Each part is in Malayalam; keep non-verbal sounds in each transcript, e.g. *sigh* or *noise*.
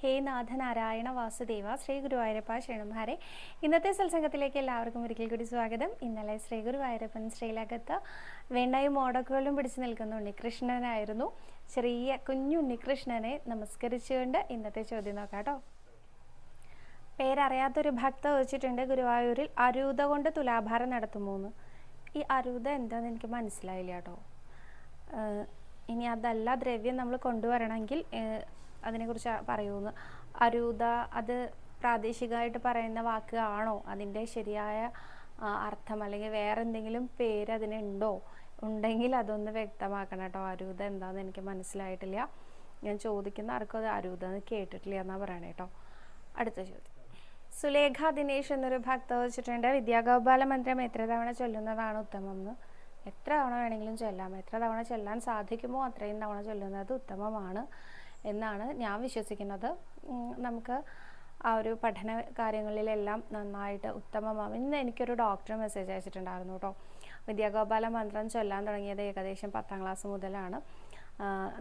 ഹേ നാഥ നാരായണ വാസുദേവ ശ്രീ ഗുരുവായൂരപ്പ ശരണം ഹരേ ഇന്നത്തെ സത്സംഗത്തിലേക്ക് എല്ലാവർക്കും ഒരിക്കൽ കൂടി സ്വാഗതം. ഇന്നലെ ശ്രീ ഗുരുവായൂരപ്പൻ ശ്രീലകത്ത് വേണ്ടായും മോടക്കുകളും പിടിച്ചു നിൽക്കുന്ന ഉണ്ണികൃഷ്ണനായിരുന്നു. ചെറിയ കുഞ്ഞു ഉണ്ണികൃഷ്ണനെ നമസ്കരിച്ചുകൊണ്ട് ഇന്നത്തെ ചോദ്യം നോക്കാം കേട്ടോ. പേരറിയാത്തൊരു ഭക്ത വെച്ചിട്ടുണ്ട് ഗുരുവായൂരിൽ അരൂത കൊണ്ട് തുലാഭാരം നടത്തുമോന്ന്. ഈ അരൂത എന്താണെന്ന് എനിക്ക് മനസ്സിലായില്ല കേട്ടോ. ഇനി അതല്ല ദ്രവ്യം നമ്മൾ കൊണ്ടുവരണമെങ്കിൽ അതിനെക്കുറിച്ച് പറയുമെന്ന് അരൂത അത് പ്രാദേശികമായിട്ട് പറയുന്ന വാക്ക് അതിന്റെ ശരിയായ അർത്ഥം അല്ലെങ്കിൽ വേറെ എന്തെങ്കിലും പേര് അതിനുണ്ടോ? ഉണ്ടെങ്കിൽ അതൊന്ന് വ്യക്തമാക്കണം കേട്ടോ. അരൂത എന്താണെന്ന് എനിക്ക് മനസ്സിലായിട്ടില്ല. ഞാൻ ചോദിക്കുന്ന ആർക്കും അത് അരൂത എന്ന് കേട്ടിട്ടില്ല എന്നാണ് പറയണേ കേട്ടോ. അടുത്ത ചോദ്യം. സുലേഖ ദിനേശ് എന്നൊരു ഭക്ത വെച്ചിട്ടുണ്ട് വിദ്യാഗോപാല മന്ത്രം എത്ര തവണ ചൊല്ലുന്നതാണ് ഉത്തമം എന്ന് എത്ര തവണ വേണമെങ്കിലും ചൊല്ലാം. എത്ര തവണ ചൊല്ലാൻ സാധിക്കുമോ? അത്രയും തവണ ചൊല്ലുന്നത് ഉത്തമമാണ്. എന്നാണ് ഞാൻ വിശ്വസിക്കുന്നത്. നമുക്ക് ആ ഒരു പഠന കാര്യങ്ങളിലെല്ലാം നന്നായിട്ട് ഉത്തമമാവും. ഇന്ന് എനിക്കൊരു ഡോക്ടർ മെസ്സേജ് അയച്ചിട്ടുണ്ടായിരുന്നു കേട്ടോ വിദ്യാഗോപാല മന്ത്രം ചൊല്ലാൻ തുടങ്ങിയത് ഏകദേശം പത്താം ക്ലാസ് മുതലാണ്.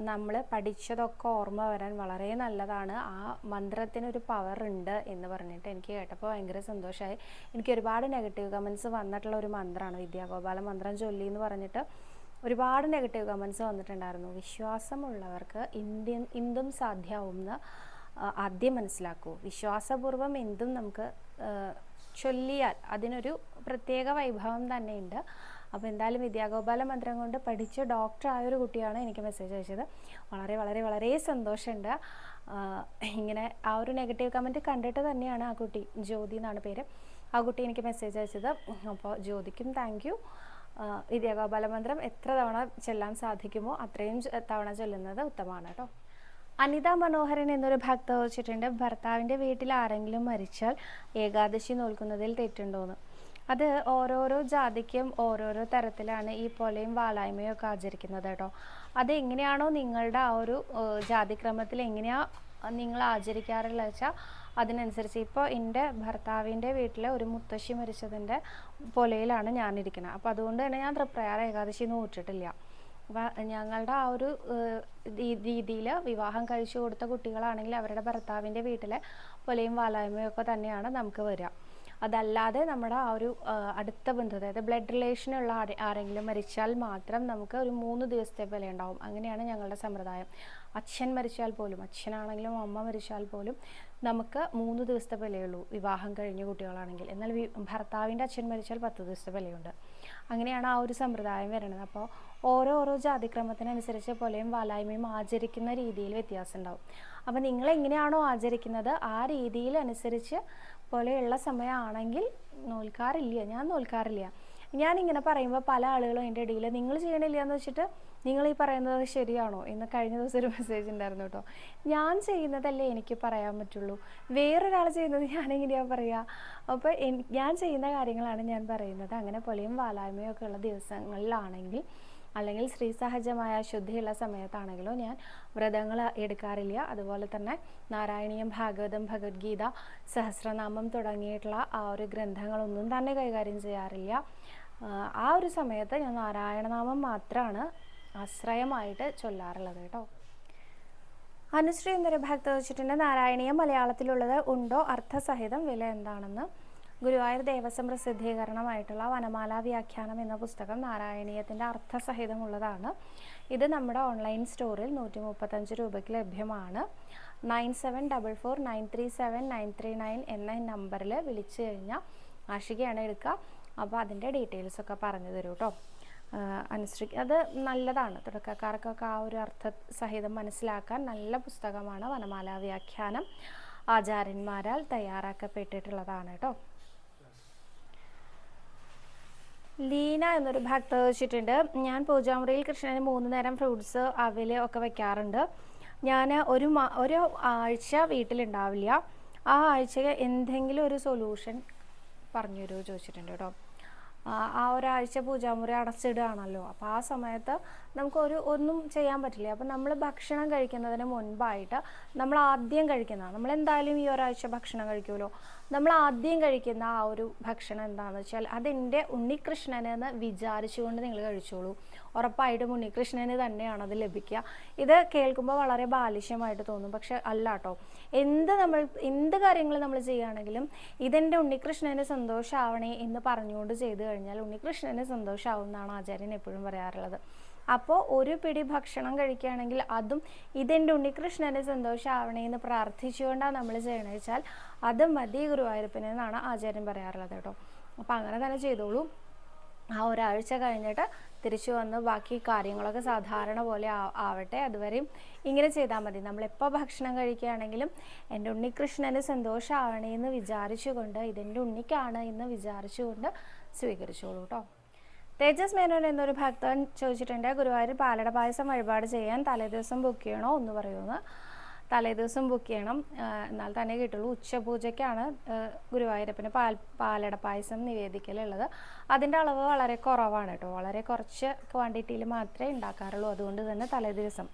നമ്മൾ പഠിച്ചതൊക്കെ ഓർമ്മ വരാൻ വളരെ നല്ലതാണ്. ആ മന്ത്രത്തിനൊരു പവർ ഉണ്ട് എന്ന് പറഞ്ഞിട്ട് എനിക്ക് കേട്ടപ്പോൾ ഭയങ്കര സന്തോഷമായി എനിക്ക് ഒരുപാട് നെഗറ്റീവ് കമൻസ് വന്നിട്ടുള്ള ഒരു മന്ത്രമാണ് വിദ്യാഗോപാല മന്ത്രം ചൊല്ലി എന്ന് പറഞ്ഞിട്ട് ഒരുപാട് നെഗറ്റീവ് കമൻസ് വന്നിട്ടുണ്ടായിരുന്നു. വിശ്വാസമുള്ളവർക്ക് ഇന്ത്യൻ എന്തും സാധ്യമാവുമെന്ന് ആദ്യം മനസ്സിലാക്കൂ. വിശ്വാസപൂർവം എന്തും നമുക്ക് ചൊല്ലിയാൽ അതിനൊരു പ്രത്യേക വൈഭവം തന്നെയുണ്ട്. അപ്പോൾ എന്തായാലും വിദ്യാഗോപാല മന്ത്രം കൊണ്ട് പഠിച്ച ഡോക്ടർ ആയൊരു കുട്ടിയാണ് എനിക്ക് മെസ്സേജ് അയച്ചത്. വളരെ വളരെ വളരെ സന്തോഷമുണ്ട്. ഇങ്ങനെ ആ ഒരു നെഗറ്റീവ് കമന്റ് കണ്ടിട്ട് തന്നെയാണ് ആ കുട്ടി. ജ്യോതി എന്നാണ് പേര്. ആ കുട്ടി എനിക്ക് മെസ്സേജ് അയച്ചത്. അപ്പോൾ ജ്യോതിക്കും താങ്ക് വിദ്യാഗോപാല മന്ത്രം എത്ര തവണ ചെല്ലാൻ സാധിക്കുമോ അത്രയും തവണ ചൊല്ലുന്നത് ഉത്തമമാണ് കേട്ടോ അനിത മനോഹരൻ എന്നൊരു ഭക്ത ചോദിച്ചിട്ടുണ്ട് ഭർത്താവിന്റെ വീട്ടിൽ ആരെങ്കിലും മരിച്ചാൽ ഏകാദശി നോൽക്കുന്നതിൽ തെറ്റുണ്ടോന്ന്? അത് ഓരോരോ ജാതിക്കും ഓരോരോ തരത്തിലാണ് ഈ പോലെയും വാലായ്മയും ഒക്കെ ആചരിക്കുന്നത് കേട്ടോ അത് എങ്ങനെയാണോ നിങ്ങളുടെ ആ ഒരു ജാതിക്രമത്തിൽ എങ്ങനെയാ നിങ്ങൾ ആചരിക്കാറുള്ളത് വെച്ചാൽ അതിനനുസരിച്ച് ഇപ്പോൾ എന്റെ ഭർത്താവിന്റെ വീട്ടിൽ ഒരു മുത്തശ്ശി മരിച്ചതിന്റെ പൊലയിലാണ് ഞാനിരിക്കുന്നത് അപ്പോൾ അതുകൊണ്ട് തന്നെ ഞാൻ തൃപ്രയാർ ഏകാദശി നോറ്റിട്ടില്ല അപ്പം ഞങ്ങളുടെ ആ ഒരു രീതിയിൽ വിവാഹം കഴിച്ചു കൊടുത്ത കുട്ടികളാണെങ്കിൽ അവരുടെ ഭർത്താവിന്റെ വീട്ടിലെ പൊലയും വാലായ്മയും ഒക്കെ തന്നെയാണ് നമുക്ക് വരിക. അതല്ലാതെ നമ്മുടെ ആ ഒരു അടുത്ത ബന്ധു അതായത് ബ്ലഡ് റിലേഷനുള്ള ആരെ- ആരെങ്കിലും മരിച്ചാൽ മാത്രം നമുക്ക് ഒരു മൂന്ന് ദിവസത്തെ വില ഉണ്ടാവും അങ്ങനെയാണ് ഞങ്ങളുടെ സമ്പ്രദായം. അച്ഛൻ മരിച്ചാൽ പോലും അച്ഛനാണെങ്കിലും അമ്മ മരിച്ചാൽ പോലും നമുക്ക് മൂന്ന് ദിവസത്തെ വിലയുള്ളൂ. വിവാഹം കഴിഞ്ഞ കുട്ടികളാണെങ്കിൽ. എന്നാൽ ഭർത്താവിന്റെ അച്ഛൻ മരിച്ചാൽ പത്ത് ദിവസത്തെ വിലയുണ്ട്. അങ്ങനെയാണ് ആ ഒരു സമ്പ്രദായം വരുന്നത്. അപ്പോൾ ഓരോ ഓരോ ജാതിക്രമത്തിനനുസരിച്ച് പോലെയും വാലായ്മയും ആചരിക്കുന്ന രീതിയിൽ വ്യത്യാസം ഉണ്ടാവും. അപ്പോൾ നിങ്ങൾ എങ്ങനെയാണോ ആചരിക്കുന്നത് ആ രീതിയിൽ അനുസരിച്ച് പോലെയുള്ള സമയമാണെങ്കിൽ നോൽക്കാറില്ല. ഞാൻ നോൽക്കാറില്ല. ഞാനിങ്ങനെ പറയുമ്പോൾ പല ആളുകളും എന്റെ ഇടയിൽ നിങ്ങൾ ചെയ്യണില്ല എന്ന് വെച്ചിട്ട് നിങ്ങൾ ഈ പറയുന്നത് ശരിയാണോ? എന്ന് കഴിഞ്ഞ ദിവസം ഒരു മെസ്സേജ് ഉണ്ടായിരുന്നു കേട്ടോ. ഞാൻ ചെയ്യുന്നതല്ലേ എനിക്ക് പറയാൻ പറ്റുള്ളൂ. വേറൊരാൾ ചെയ്യുന്നത് ഞാനെങ്ങനെയാണ് പറയുക അപ്പോൾ ഞാൻ ചെയ്യുന്ന കാര്യങ്ങളാണ് ഞാൻ പറയുന്നത്. അങ്ങനെ പൊളിയും വാലായ്മയും ഒക്കെ ഉള്ള ദിവസങ്ങളിലാണെങ്കിൽ അല്ലെങ്കിൽ സ്ത്രീ സഹജമായ ശുദ്ധിയുള്ള സമയത്താണെങ്കിലോ ഞാൻ വ്രതങ്ങൾ എടുക്കാറില്ല. അതുപോലെ തന്നെ നാരായണീയം ഭാഗവതം ഭഗവത്ഗീത സഹസ്രനാമം തുടങ്ങിയിട്ടുള്ള ആ ഒരു ഗ്രന്ഥങ്ങളൊന്നും തന്നെ കൈകാര്യം ചെയ്യാറില്ല. ആ ഒരു സമയത്ത് ഞാൻ നാരായണനാമം മാത്രമാണ് ആശ്രയമായിട്ട് ചൊല്ലാറുള്ളത് കേട്ടോ. അനുശ്രീ എന്നൊരു ഭക്ത വെച്ചിട്ടുണ്ട്. നാരായണീയം മലയാളത്തിലുള്ളത് ഉണ്ടോ? അർത്ഥസഹിതം വില എന്താണെന്ന്. ഗുരുവായൂർ ദേവസ്വം പ്രസിദ്ധീകരണമായിട്ടുള്ള വനമാല വ്യാഖ്യാനം എന്ന പുസ്തകം നാരായണീയത്തിന്റെ അർത്ഥസഹിതമുള്ളതാണ്. ഇത് നമ്മുടെ ഓൺലൈൻ സ്റ്റോറിൽ നൂറ്റി മുപ്പത്തഞ്ച് രൂപയ്ക്ക് ലഭ്യമാണ്. Nine seven double four nine three seven nine three nine എന്ന നമ്പറിൽ വിളിച്ചു കഴിഞ്ഞാൽ ആഷികയാണ് എടുക്കുക. അപ്പോൾ അതിന്റെ ഡീറ്റെയിൽസ് ഒക്കെ പറഞ്ഞു തരൂ കേട്ടോ. അനുസരി അത് നല്ലതാണ് തുടക്കക്കാർക്കൊക്കെ ആ ഒരു അർത്ഥ സഹിതം മനസ്സിലാക്കാൻ നല്ല പുസ്തകമാണ് വനമാല വ്യാഖ്യാനം. ആചാര്യന്മാരാൽ തയ്യാറാക്കപ്പെട്ടിട്ടുള്ളതാണ് കേട്ടോ ലീന എന്നൊരു ഭക്ത വെച്ചിട്ടുണ്ട് ഞാൻ പൂജാമുറിയിൽ കൃഷ്ണന് മൂന്ന് നേരം ഫ്രൂട്ട്സ് അവൽ ഒക്കെ വെക്കാറുണ്ട്. ഞാൻ ഒരു ഒരു ആഴ്ച വീട്ടിലുണ്ടാവില്ല. ആ ആഴ്ച എന്തെങ്കിലും ഒരു സൊല്യൂഷൻ പറഞ്ഞു തരുമോ ചോദിച്ചിട്ടുണ്ട് കേട്ടോ ആ- ഒരാഴ്ച പൂജാമുറി അടച്ചിടുകയാണല്ലോ. അപ്പോൾ ആ സമയത്ത് നമുക്കൊരു ഒന്നും ചെയ്യാൻ പറ്റില്ല. അപ്പം നമ്മൾ ഭക്ഷണം കഴിക്കുന്നതിന് മുൻപായിട്ട് നമ്മൾ ആദ്യം കഴിക്കുന്ന നമ്മൾ എന്തായാലും ഈ ഒരാഴ്ച ഭക്ഷണം കഴിക്കുമല്ലോ നമ്മൾ ആദ്യം കഴിക്കുന്ന ആ ഒരു ഭക്ഷണം എന്താണെന്ന് വെച്ചാൽ അതെന്റെ ഉണ്ണികൃഷ്ണനെന്ന് വിചാരിച്ചുകൊണ്ട് നിങ്ങൾ കഴിച്ചോളൂ. ഉറപ്പായിട്ടും ഉണ്ണികൃഷ്ണന് തന്നെയാണ് അത് ലഭിക്കുക. ഇത് കേൾക്കുമ്പോൾ വളരെ ബാലിശ്യമായിട്ട് തോന്നും. പക്ഷെ അല്ല കേട്ടോ എന്ത് നമ്മൾ എന്ത് കാര്യങ്ങൾ നമ്മൾ ചെയ്യുകയാണെങ്കിലും ഇതെന്റെ ഉണ്ണികൃഷ്ണന് സന്തോഷമാവണേ എന്ന് പറഞ്ഞുകൊണ്ട് ചെയ്തു കഴിഞ്ഞാൽ ഉണ്ണികൃഷ്ണന് സന്തോഷമാവും എന്നാണ് ആചാര്യൻ എപ്പോഴും പറയാറുള്ളത്. അപ്പോൾ ഒരു പിടി ഭക്ഷണം കഴിക്കുകയാണെങ്കിൽ അതും ഇതെന്റെ ഉണ്ണികൃഷ്ണന്റെ സന്തോഷമാവണേ എന്ന് പ്രാർത്ഥിച്ചുകൊണ്ടാണ് നമ്മൾ ചെയ്യണമെന്ന് വെച്ചാൽ അത് മതി ഗുരുവായൂരപ്പനെന്നാണ് ആചാര്യം ആചാര്യൻ പറയാറുള്ളത് കേട്ടോ. അപ്പോൾ അങ്ങനെ തന്നെ ചെയ്തോളൂ. ആ ഒരാഴ്ച കഴിഞ്ഞിട്ട് തിരിച്ചു വന്ന് ബാക്കി കാര്യങ്ങളൊക്കെ സാധാരണ പോലെ ആവട്ടെ. അതുവരെയും ഇങ്ങനെ ചെയ്താൽ മതി. നമ്മളെപ്പോൾ ഭക്ഷണം കഴിക്കുകയാണെങ്കിലും എന്റെ ഉണ്ണികൃഷ്ണന് സന്തോഷമാവണേ എന്ന് വിചാരിച്ചുകൊണ്ട് ഇതെന്റെ ഉണ്ണിക്കാണ് എന്ന് വിചാരിച്ചുകൊണ്ട് സ്വീകരിച്ചോളൂ കേട്ടോ. തേജസ് മേനോൻ എന്നൊരു ഭക്തൻ ചോദിച്ചിട്ടുണ്ട് ഗുരുവായൂർ പാലട പായസം വഴിപാട് ചെയ്യാൻ തലേദിവസം ബുക്ക് ചെയ്യണോ? എന്ന് പറയുമെന്ന് തലേദിവസം ബുക്ക് ചെയ്യണം. എന്നാൽ തന്നെ കിട്ടുള്ളൂ. ഉച്ചപൂജയ്ക്കാണ് ഗുരുവായൂരപ്പന് പാൽ പാലട പായസം നിവേദിക്കലുള്ളത്. അതിന്റെ അളവ് വളരെ കുറവാണ് കേട്ടോ. വളരെ കുറച്ച് ക്വാണ്ടിറ്റിയിൽ മാത്രമേ ഉണ്ടാക്കാറുള്ളൂ. അതുകൊണ്ട് തന്നെ തലേദിവസം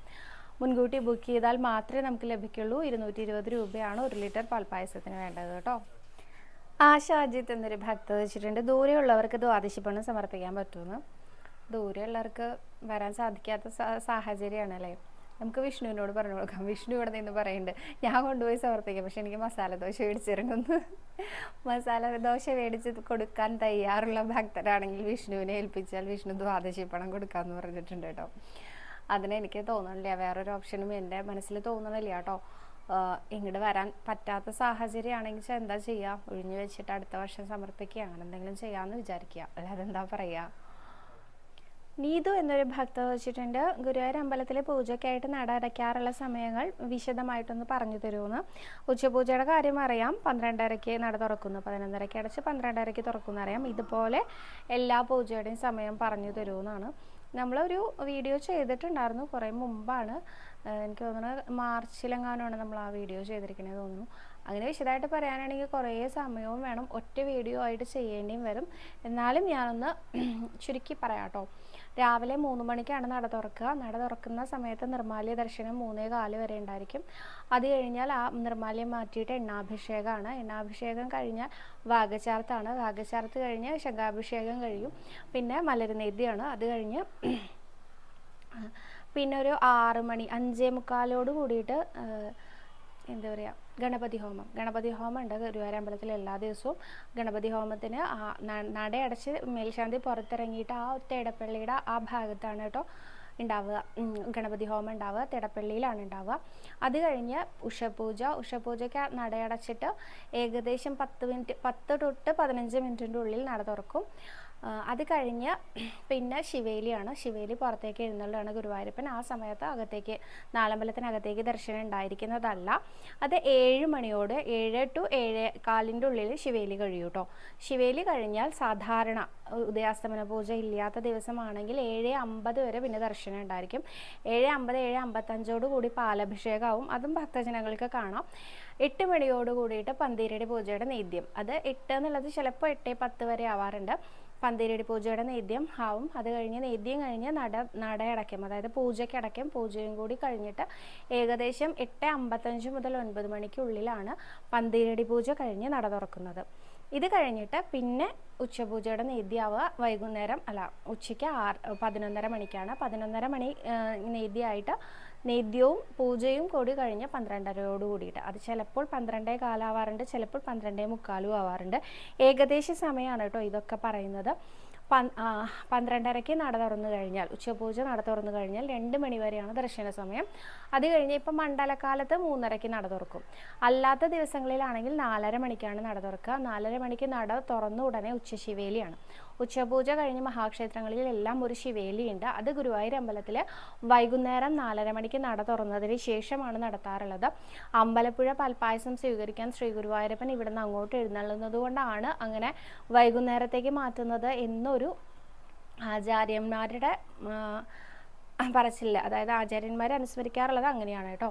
മുൻകൂട്ടി ബുക്ക് ചെയ്താൽ മാത്രമേ നമുക്ക് ലഭിക്കുള്ളൂ. ഇരുന്നൂറ്റി ഇരുപത് രൂപയാണ് ഒരു ലിറ്റർ പാൽപ്പായസത്തിന് വേണ്ടത് കേട്ടോ. ആശ അജിത്ത് എന്നൊരു ഭക്ത വെച്ചിട്ടുണ്ട്. ദൂരെയുള്ളവർക്ക് ദ്വാദശിപ്പണം സമർപ്പിക്കാൻ പറ്റുമെന്ന്. ദൂരെയുള്ളവർക്ക് വരാൻ സാധിക്കാത്ത സാ- സാഹചര്യമാണ് അല്ലേ? നമുക്ക് വിഷ്ണുവിനോട് പറഞ്ഞു കൊടുക്കാം. വിഷ്ണു ഇവിടെ നിന്ന് പറയുന്നുണ്ട് ഞാൻ കൊണ്ടുപോയി സമർപ്പിക്കാം പക്ഷെ എനിക്ക് മസാല ദോശ മേടിച്ചിരുന്നു മസാല ദോശ മേടിച്ച് കൊടുക്കാൻ തയ്യാറുള്ള ഭക്തരാണെങ്കിൽ വിഷ്ണുവിനെ ഏൽപ്പിച്ചാൽ വിഷ്ണു ദ്വാദശി പണം കൊടുക്കാമെന്ന് പറഞ്ഞിട്ടുണ്ട് കേട്ടോ. അതിനെനിക്ക് തോന്നണില്ല വേറൊരു ഓപ്ഷനും എന്റെ മനസ്സിൽ തോന്നണില്ല കേട്ടോ. ഇങ്ങോട്ട് വരാൻ പറ്റാത്ത സാഹചര്യമാണെങ്കിൽ എന്താ ചെയ്യുക ഒഴിഞ്ഞു വെച്ചിട്ട് അടുത്ത വർഷം സമർപ്പിക്കുക. അങ്ങനെ എന്തെങ്കിലും ചെയ്യാമെന്ന് വിചാരിക്കുക. അല്ലാതെ എന്താ പറയുക നീതു എന്നൊരു ഭക്ത വെച്ചിട്ടുണ്ട് ഗുരുവായൂർ അമ്പലത്തിലെ പൂജയ്ക്കായിട്ട് നട അടയ്ക്കാറുള്ള സമയങ്ങൾ വിശദമായിട്ടൊന്ന് പറഞ്ഞു തരുമെന്ന് ഉച്ചപൂജയുടെ കാര്യം അറിയാം. പന്ത്രണ്ടരയ്ക്ക് നട തുറക്കുന്നു. പതിനൊന്നരയ്ക്ക് അടച്ച് പന്ത്രണ്ടരയ്ക്ക് തുറക്കുന്നു അറിയാം. ഇതുപോലെ എല്ലാ പൂജയുടെയും സമയം പറഞ്ഞു തരുമെന്നാണ് നമ്മളൊരു വീഡിയോ ചെയ്തിട്ടുണ്ടായിരുന്നു. കുറേ മുമ്പാണ്. എനിക്ക് തോന്നുന്നത് മാർച്ചിലെങ്ങാനുമാണ് നമ്മൾ ആ വീഡിയോ ചെയ്തിരിക്കുന്നത് തോന്നുന്നു. അങ്ങനെ വിശദമായിട്ട് പറയാനാണെങ്കിൽ കുറേ സമയവും വേണം. ഒറ്റ വീഡിയോ ആയിട്ട് ചെയ്യേണ്ടിയും വരും. എന്നാലും ഞാനൊന്ന് *clears throat* ചുരുക്കി പറയാം കേട്ടോ. രാവിലെ മൂന്ന് മണിക്കാണ് നട തുറക്കുക. നട തുറക്കുന്ന സമയത്ത് നിർമാല്യ ദർശനം മൂന്നേ കാൽ വരെ ഉണ്ടായിരിക്കും. അത് കഴിഞ്ഞാൽ ആ നിർമാല്യം മാറ്റിയിട്ട് എണ്ണാഭിഷേകമാണ്. എണ്ണാഭിഷേകം കഴിഞ്ഞാൽ വാഗചാർത്താണ്. വാഗചാർത്ത് കഴിഞ്ഞ് ശംഖാഭിഷേകം കഴിയും. പിന്നെ മലരുനേദ്യമാണ്. അത് കഴിഞ്ഞ് പിന്നെ ഒരു ആറ് മണി അഞ്ചേ മുക്കാലോട് കൂടിയിട്ട് എന്താ പറയുക ഗണപതി ഹോമം. ഗണപതി ഹോമം ഉണ്ട് ഗുരുവായൂർ അമ്പലത്തിൽ എല്ലാ ദിവസവും. ഗണപതി ഹോമത്തിന് നടയടച്ച് മേൽശാന്തി പുറത്തിറങ്ങിയിട്ട് ആ തേടപ്പള്ളിയുടെ ആ ഭാഗത്താണ് കേട്ടോ ഉണ്ടാവുക. ഗണപതി ഹോമം ഉണ്ടാവുക. തിടപ്പള്ളിയിലാണ് ഉണ്ടാവുക. അത് കഴിഞ്ഞ് ഉഷപൂജ. ഉഷപൂജയ്ക്ക് നടയടച്ചിട്ട് ഏകദേശം പത്ത് മിനിറ്റ് പത്ത് തൊട്ട് പതിനഞ്ച് മിനിറ്റിന്റെ ഉള്ളിൽ നട തുറക്കും. അത് കഴിഞ്ഞ് പിന്നെ ശിവേലിയാണ്. ശിവേലി പുറത്തേക്ക് എഴുന്നള്ളതാണ് ഗുരുവായൂരപ്പൻ. ആ സമയത്ത് അകത്തേക്ക് നാലമ്പലത്തിനകത്തേക്ക് ദർശനം ഉണ്ടായിരിക്കുന്നതല്ല. അത് ഏഴ് മണിയോട് ഏഴ് ടു ഏഴ് കാലിന്റെ ഉള്ളിൽ ശിവേലി കഴിയും കേട്ടോ ശിവേലി കഴിഞ്ഞാൽ സാധാരണ ഉദയാസ്തമന പൂജ ഇല്ലാത്ത ദിവസമാണെങ്കിൽ ഏഴ് അമ്പത് വരെ പിന്നെ ദർശനം ഉണ്ടായിരിക്കും. ഏഴ് അമ്പത് ഏഴ് അമ്പത്തഞ്ചോട് കൂടി പാലഭിഷേകമാവും അതും ഭക്തജനങ്ങൾക്ക് കാണാം. എട്ട് മണിയോട് കൂടിയിട്ട് പന്തീരടി പൂജയുടെ നേദ്യം. അത് എട്ട് എന്നുള്ളത് ചിലപ്പോൾ എട്ട് പത്ത് വരെ ആവാറുണ്ട്. പന്തീരടി പൂജയുടെ നേദ്യം ആവും. അത് കഴിഞ്ഞ് നേദ്യം കഴിഞ്ഞ് നട നടയടയ്ക്കും അതായത് പൂജയ്ക്ക് അടയ്ക്കും. പൂജയും കൂടി കഴിഞ്ഞിട്ട് ഏകദേശം എട്ട് അമ്പത്തഞ്ച് മുതൽ ഒൻപത് മണിക്കുള്ളിലാണ് പന്തീരടി പൂജ കഴിഞ്ഞ് നട തുറക്കുന്നത്. ഇത് കഴിഞ്ഞിട്ട് പിന്നെ ഉച്ചപൂജയുടെ നേദ്യാവുക വൈകുന്നേരം അല്ല ഉച്ചയ്ക്ക് ആറ് പതിനൊന്നര മണിക്കാണ്. പതിനൊന്നര മണി നേദ്യമായിട്ട് നേദ്യവും പൂജയും കൂടി കഴിഞ്ഞ് പന്ത്രണ്ടരയോട് കൂടിയിട്ട്. അത് ചിലപ്പോൾ പന്ത്രണ്ടേ കാലാവാറുണ്ട് ചിലപ്പോൾ പന്ത്രണ്ടേ മുക്കാലും ആവാറുണ്ട്. ഏകദേശ സമയമാണ് കേട്ടോ ഇതൊക്കെ പറയുന്നത്. പന്ത്രണ്ടരയ്ക്ക് നട തുറന്നു കഴിഞ്ഞാൽ ഉച്ചപൂജ നട തുറന്നു കഴിഞ്ഞാൽ രണ്ട് മണി വരെയാണ് ദർശന സമയം. അത് കഴിഞ്ഞ് ഇപ്പം മണ്ഡലകാലത്ത് മൂന്നരയ്ക്ക് നട തുറക്കും. അല്ലാത്ത ദിവസങ്ങളിലാണെങ്കിൽ നാലര മണിക്കാണ് നട തുറക്കുക. നാലര മണിക്ക് നട തുറന്ന ഉടനെ ഉച്ചശിവേലിയാണ്. ഉച്ചപൂജ കഴിഞ്ഞ് മഹാക്ഷേത്രങ്ങളിലെല്ലാം ഒരു ശിവേലിയുണ്ട്. അത് ഗുരുവായൂർ അമ്പലത്തിൽ വൈകുന്നേരം നാലര മണിക്ക് നട തുറന്നതിന് ശേഷമാണ് നടത്താറുള്ളത്. അമ്പലപ്പുഴ പാൽപ്പായസം സ്വീകരിക്കാൻ ശ്രീ ഗുരുവായൂരപ്പൻ ഇവിടുന്ന് അങ്ങോട്ട് എഴുന്നള്ളുന്നത് കൊണ്ടാണ് അങ്ങനെ വൈകുന്നേരത്തേക്ക് മാറ്റുന്നത് എന്നൊരു ആചാര്യന്മാരുടെ പറച്ചില്ല അതായത് ആചാര്യന്മാരെ അനുസ്മരിക്കാറുള്ളത് അങ്ങനെയാണ് കേട്ടോ.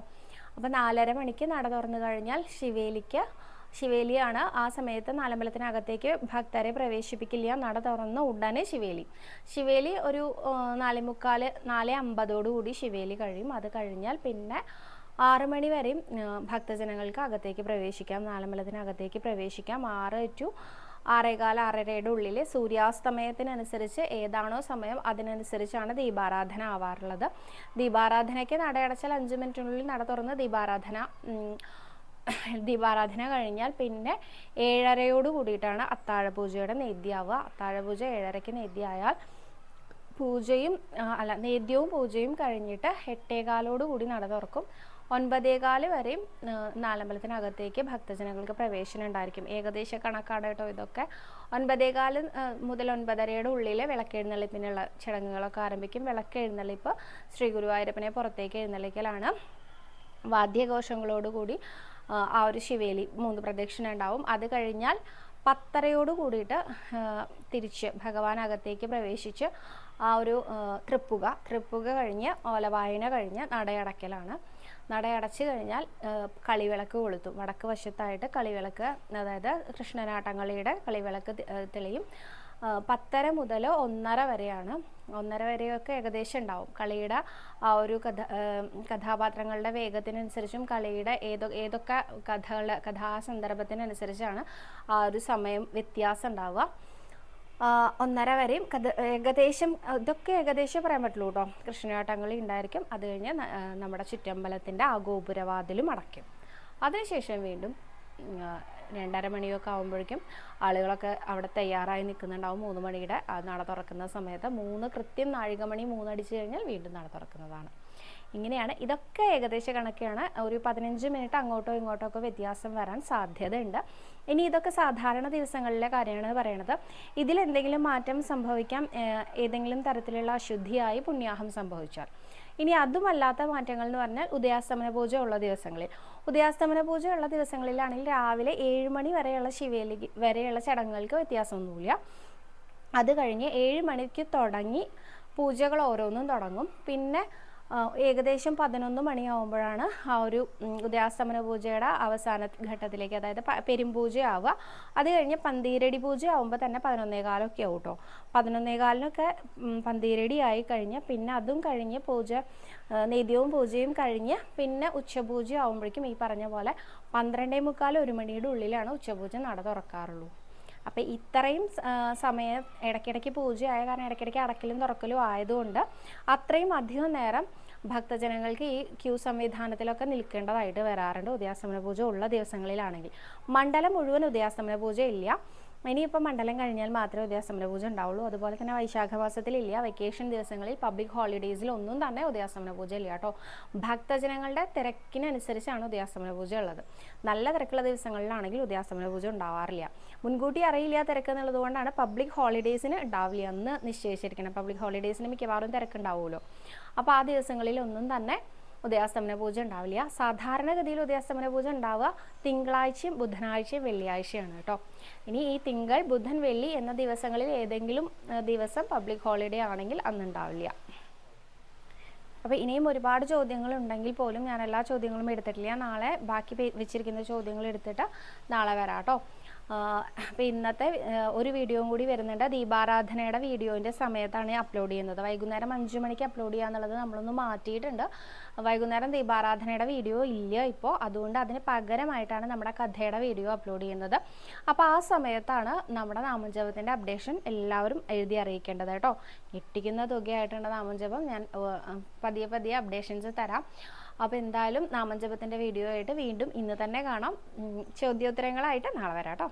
അപ്പോൾ നാലര മണിക്ക് നട തുറന്നു കഴിഞ്ഞാൽ ശിവേലിക്ക് ശിവേലിയാണ് ആ സമയത്ത് നാലമ്പലത്തിനകത്തേക്ക് ഭക്തരെ പ്രവേശിപ്പിക്കില്ല. നട തുറന്ന ഉടനെ ശിവേലി. ശിവേലി ഒരു ആ, നാലേ അമ്പതോടുകൂടി ശിവേലി കഴിയും. അത് കഴിഞ്ഞാൽ പിന്നെ ആറ് മണി വരെയും ഭക്തജനങ്ങൾക്ക് അകത്തേക്ക് പ്രവേശിക്കാം. നാലമ്പലത്തിനകത്തേക്ക് പ്രവേശിക്കാം. ആറ് ടു ആറേകാല ആറരയുടെ ഉള്ളിൽ സൂര്യാസ്തമയത്തിനനുസരിച്ച് ഏതാണോ സമയം അതിനനുസരിച്ചാണ് ദീപാരാധന ആവാറുള്ളത്. ദീപാരാധനയ്ക്ക് നടയടച്ചാൽ അഞ്ച് മിനിറ്റിനുള്ളിൽ നട തുറന്ന് ദീപാരാധന *laughs* ദീപാരാധന കഴിഞ്ഞാൽ പിന്നെ ഏഴരയോട് കൂടിയിട്ടാണ് അത്താഴപൂജയുടെ നേദ്യാവുക. അത്താഴപൂജ ഏഴരയ്ക്ക് നേദ്യയായാൽ പൂജയും അല്ല നേദ്യവും പൂജയും കഴിഞ്ഞിട്ട് എട്ടേകാലോട് കൂടി നട തുറക്കും ഒൻപതേകാൽ വരെയും നാലമ്പലത്തിനകത്തേക്ക് ഭക്തജനങ്ങൾക്ക് പ്രവേശനം ഉണ്ടായിരിക്കും. ഏകദേശ കണക്കാണ് കേട്ടോ ഇതൊക്കെ. ഒൻപതേകാൽ മുതൽ ഒൻപതരയുടെ ഉള്ളിൽ വിളക്കെഴുന്നള്ളിപ്പിനുള്ള ചടങ്ങുകളൊക്കെ ആരംഭിക്കും. വിളക്കെഴുന്നള്ളിപ്പ് ശ്രീ ഗുരുവായൂരപ്പനെ പുറത്തേക്ക് എഴുന്നള്ളിക്കലാണ്. വാദ്യഘോഷങ്ങളോടുകൂടി ആ, ഒരു ശിവേലി മൂന്ന് പ്രദക്ഷിണ ഉണ്ടാവും. അത് കഴിഞ്ഞാൽ പത്തരയോട് കൂടിയിട്ട് തിരിച്ച് ഭഗവാൻ അകത്തേക്ക് പ്രവേശിച്ച് ആ ഒരു തൃപ്പുക. തൃപ്പുക കഴിഞ്ഞ് ഓലവായന കഴിഞ്ഞ് നടയടക്കലാണ്. നടയടച്ച് കഴിഞ്ഞാൽ കളിവിളക്ക് കൊളുത്തും. വടക്ക് വശത്തായിട്ട് കളിവിളക്ക് അതായത് കൃഷ്ണനാട്ടങ്ങളിയുടെ കളിവിളക്ക് തെളിയും. പത്തര മുതൽ ഒന്നര വരെയാണ് ഒന്നര വരെയൊക്കെ ഏകദേശം ഉണ്ടാവും. കളിയുടെ ആ ഒരു കഥ കഥാപാത്രങ്ങളുടെ വേഗത്തിനനുസരിച്ചും കളിയുടെ ഏതൊ ഏതൊക്കെ കഥകൾ കഥാസന്ദർഭത്തിനനുസരിച്ചാണ് ആ ഒരു സമയം വ്യത്യാസം ഉണ്ടാവുക. ഒന്നര വരെയും കഥ ഏകദേശം ഇതൊക്കെ ഏകദേശം പറയാൻ പറ്റുള്ളൂ കേട്ടോ. കൃഷ്ണനാട്ടങ്ങളി ഉണ്ടായിരിക്കും. അത് കഴിഞ്ഞ് നമ്മുടെ ചുറ്റമ്പലത്തിന്റെ ആ ഗോപുരവാതിലും അടയ്ക്കും. അതിനുശേഷം വീണ്ടും രണ്ടര മണിയൊക്കെ ആകുമ്പോഴേക്കും ആളുകളൊക്കെ അവിടെ തയ്യാറായി നിൽക്കുന്നുണ്ടാവും. മൂന്ന് മണിയുടെ നട തുറക്കുന്ന സമയത്ത് മൂന്ന് കൃത്യം നാഴികമണി മൂന്നടിച്ച് കഴിഞ്ഞാൽ വീണ്ടും നട തുറക്കുന്നതാണ്. ഇങ്ങനെയാണ്. ഇതൊക്കെ ഏകദേശ കണക്കാണ് ഒരു പതിനഞ്ച് മിനിറ്റ് അങ്ങോട്ടോ ഇങ്ങോട്ടോ ഒക്കെ വ്യത്യാസം വരാൻ സാധ്യതയുണ്ട്. ഇനി ഇതൊക്കെ സാധാരണ ദിവസങ്ങളിലെ കാര്യമാണ് പറയണത്. ഇതിൽ എന്തെങ്കിലും മാറ്റം സംഭവിക്കാം ഏതെങ്കിലും തരത്തിലുള്ള അശുദ്ധിയായി പുണ്യാഹം സംഭവിച്ചാൽ. ഇനി അതുമല്ലാത്ത മാറ്റങ്ങൾ എന്ന് പറഞ്ഞാൽ ഉദയാസ്തമന പൂജ ഉള്ള ദിവസങ്ങളിൽ. ഉദയാസ്തമന പൂജ ഉള്ള ദിവസങ്ങളിലാണെങ്കിൽ രാവിലെ ഏഴ് മണി വരെയുള്ള ശിവേലി വരെയുള്ള ചടങ്ങുകൾക്ക് വ്യത്യാസമൊന്നുമില്ല. അത് കഴിഞ്ഞ് ഏഴ് മണിക്ക് തുടങ്ങി പൂജകൾ ഓരോന്നും തുടങ്ങും. പിന്നെ ഏകദേശം പതിനൊന്ന് മണിയാവുമ്പോഴാണ് ആ ഒരു ഉദയാസ്തമന പൂജയുടെ അവസാന ഘട്ടത്തിലേക്ക് അതായത് പെരുംപൂജ ആവുക അത് കഴിഞ്ഞ് പന്തീരടി പൂജ ആവുമ്പോൾ തന്നെ പതിനൊന്നേകാലൊക്കെ ആവും കേട്ടോ പതിനൊന്നേകാലിനൊക്കെ പന്തീരടി ആയി കഴിഞ്ഞ് പിന്നെ അതും കഴിഞ്ഞ് പൂജ നേദ്യവും പൂജയും കഴിഞ്ഞ് പിന്നെ ഉച്ചപൂജ ആവുമ്പോഴേക്കും ഈ പറഞ്ഞ പോലെ പന്ത്രണ്ടേ മുക്കാൽ ഒരു മണിയുടെ ഉള്ളിലാണ് ഉച്ചപൂജ നട തുറക്കാറുള്ളൂ. അപ്പോൾ ഇത്രയും സമയം ഇടയ്ക്കിടയ്ക്ക് പൂജയായ കാരണം ഇടയ്ക്കിടയ്ക്ക് അടക്കലും തുറക്കലും ആയതുകൊണ്ട് അത്രയും അധികം നേരം ഭക്തജനങ്ങൾക്ക് ഈ ക്യൂ സംവിധാനത്തിലൊക്കെ നിൽക്കേണ്ടതായിട്ട് വരാറുണ്ട്. ഉദയാസ്തമന പൂജ ഉള്ള ദിവസങ്ങളിലാണെങ്കിൽ. മണ്ഡലം മുഴുവൻ ഉദയാസ്തമന പൂജ ഇല്ല ഇനിയിപ്പോൾ മണ്ഡലം കഴിഞ്ഞാൽ മാത്രമേ ഉദയാസ്തമന പൂജ ഉണ്ടാവുള്ളൂ. അതുപോലെ തന്നെ വൈശാഖ ഇല്ല വെക്കേഷൻ ദിവസങ്ങളിൽ പബ്ലിക് ഹോളിഡേയ്സിൽ ഒന്നും തന്നെ ഉദയാസ്തമന പൂജ ഇല്ല കേട്ടോ. ഭക്തജനങ്ങളുടെ തിരക്കിനനുസരിച്ചാണ് ഉദയാസ്തമന പൂജ ഉള്ളത്. നല്ല തിരക്കുള്ള ദിവസങ്ങളിലാണെങ്കിൽ ഉദയാസ്തമന പൂജ ഉണ്ടാവാറില്ല. മുൻകൂട്ടി അറിയില്ല തിരക്ക് എന്നുള്ളതുകൊണ്ടാണ് പബ്ലിക് ഹോളിഡേയ്സിന് ഉണ്ടാവില്ല എന്ന് നിശ്ചയിച്ചിരിക്കണം പബ്ലിക് ഹോളിഡേയ്സിന് മിക്കവാറും തിരക്കുണ്ടാവുമല്ലോ. അപ്പോൾ ആ ദിവസങ്ങളിൽ ഒന്നും തന്നെ ഉദയാസ്തമന പൂജ ഉണ്ടാവില്ല. സാധാരണഗതിയിൽ ഉദയാസ്തമന പൂജ ഉണ്ടാവുക തിങ്കളാഴ്ചയും ബുധനാഴ്ചയും വെള്ളിയാഴ്ചയാണ് കേട്ടോ. ഇനി ഈ തിങ്കൾ ബുധൻ വെള്ളി എന്ന ദിവസങ്ങളിൽ ഏതെങ്കിലും ദിവസം പബ്ലിക് ഹോളിഡേ ആണെങ്കിൽ അന്ന് ഉണ്ടാവില്ല. അപ്പോൾ ഇനിയും ഒരുപാട് ചോദ്യങ്ങൾ ഉണ്ടെങ്കിൽ പോലും ഞാൻ എല്ലാ ചോദ്യങ്ങളും എടുത്തിട്ടില്ല. നാളെ ബാക്കി വെച്ചിരിക്കുന്ന ചോദ്യങ്ങൾ എടുത്തിട്ട് നാളെ വരാം കേട്ടോ. അപ്പോൾ ഇന്നത്തെ ഒരു വീഡിയോയും കൂടി വരുന്നുണ്ട്. ദീപാരാധനയുടെ വീഡിയോന്റെ സമയത്താണ് അപ്ലോഡ് ചെയ്യുന്നത്. വൈകുന്നേരം അഞ്ച് മണിക്ക് അപ്ലോഡ് ചെയ്യുക എന്നുള്ളത് നമ്മളൊന്ന് മാറ്റിയിട്ടുണ്ട്. വൈകുന്നേരം ദീപാരാധനയുടെ വീഡിയോ ഇല്ല ഇപ്പോൾ അതുകൊണ്ട് അതിന് പകരമായിട്ടാണ് നമ്മുടെ കഥയുടെ വീഡിയോ അപ്ലോഡ് ചെയ്യുന്നത്. അപ്പോൾ ആ സമയത്താണ് നമ്മുടെ നാമജപത്തിന്റെ അപ്ഡേഷൻ എല്ലാവരും എഴുതി അറിയിക്കേണ്ടത് കേട്ടോ. ഞെട്ടിക്കുന്ന തുകയായിട്ടുണ്ട് നാമജപം. ഞാൻ പതിയെ പതിയെ അപ്ഡേഷൻസ് തരാം. അപ്പോൾ എന്തായാലും നാമജപത്തിന്റെ വീഡിയോ ആയിട്ട് വീണ്ടും ഇന്ന് തന്നെ കാണാം. ചോദ്യോത്തരങ്ങളായിട്ട് നാളെ വരാം കേട്ടോ.